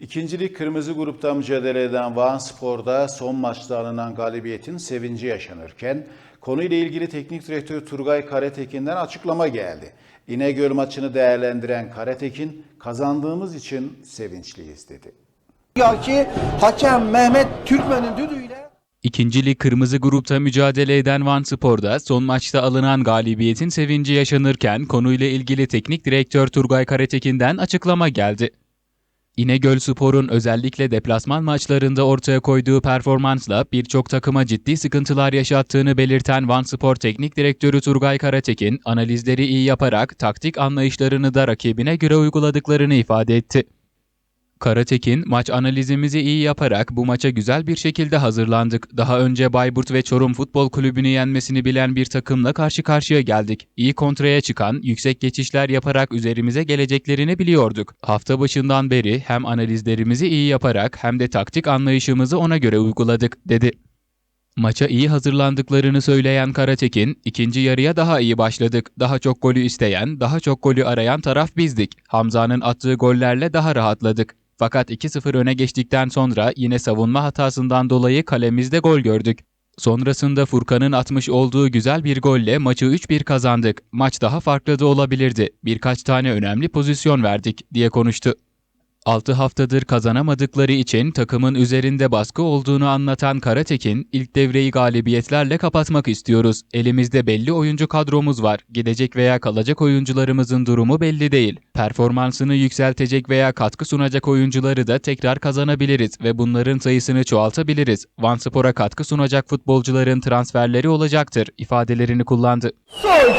İkincilik kırmızı grupta mücadele eden Van Spor'da son maçta alınan galibiyetin sevinci yaşanırken konuyla ilgili teknik direktör Turgay Karatekin'den açıklama geldi. İnegöl maçını değerlendiren Karatekin kazandığımız için sevinçliyiz dedi. Ya ki hakem Mehmet Türkmen'in düdüğüyle İkincili kırmızı grupta mücadele eden Van Spor'da son maçta alınan galibiyetin sevinci yaşanırken konuyla ilgili teknik direktör Turgay Karatekin'den açıklama geldi. İnegöl Spor'un özellikle deplasman maçlarında ortaya koyduğu performansla birçok takıma ciddi sıkıntılar yaşattığını belirten Van Spor Teknik Direktörü Turgay Karatekin, analizleri iyi yaparak taktik anlayışlarını da rakibine göre uyguladıklarını ifade etti. Karatekin, maç analizimizi iyi yaparak bu maça güzel bir şekilde hazırlandık. Daha önce Bayburt ve Çorum Futbol Kulübü'nü yenmesini bilen bir takımla karşı karşıya geldik. İyi kontraya çıkan, yüksek geçişler yaparak üzerimize geleceklerini biliyorduk. Hafta başından beri hem analizlerimizi iyi yaparak hem de taktik anlayışımızı ona göre uyguladık, dedi. Maça iyi hazırlandıklarını söyleyen Karatekin, ikinci yarıya daha iyi başladık. Daha çok golü isteyen, daha çok golü arayan taraf bizdik. Hamza'nın attığı gollerle daha rahatladık. Fakat 2-0 öne geçtikten sonra yine savunma hatasından dolayı kalemizde gol gördük. Sonrasında Furkan'ın atmış olduğu güzel bir golle maçı 3-1 kazandık. Maç daha farklı da olabilirdi. Birkaç tane önemli pozisyon verdik diye konuştu. 6 haftadır kazanamadıkları için takımın üzerinde baskı olduğunu anlatan Karatekin, ilk devreyi galibiyetlerle kapatmak istiyoruz. Elimizde belli oyuncu kadromuz var. Gidecek veya kalacak oyuncularımızın durumu belli değil. Performansını yükseltecek veya katkı sunacak oyuncuları da tekrar kazanabiliriz ve bunların sayısını çoğaltabiliriz. Van Spor'a katkı sunacak futbolcuların transferleri olacaktır ifadelerini kullandı. Soç!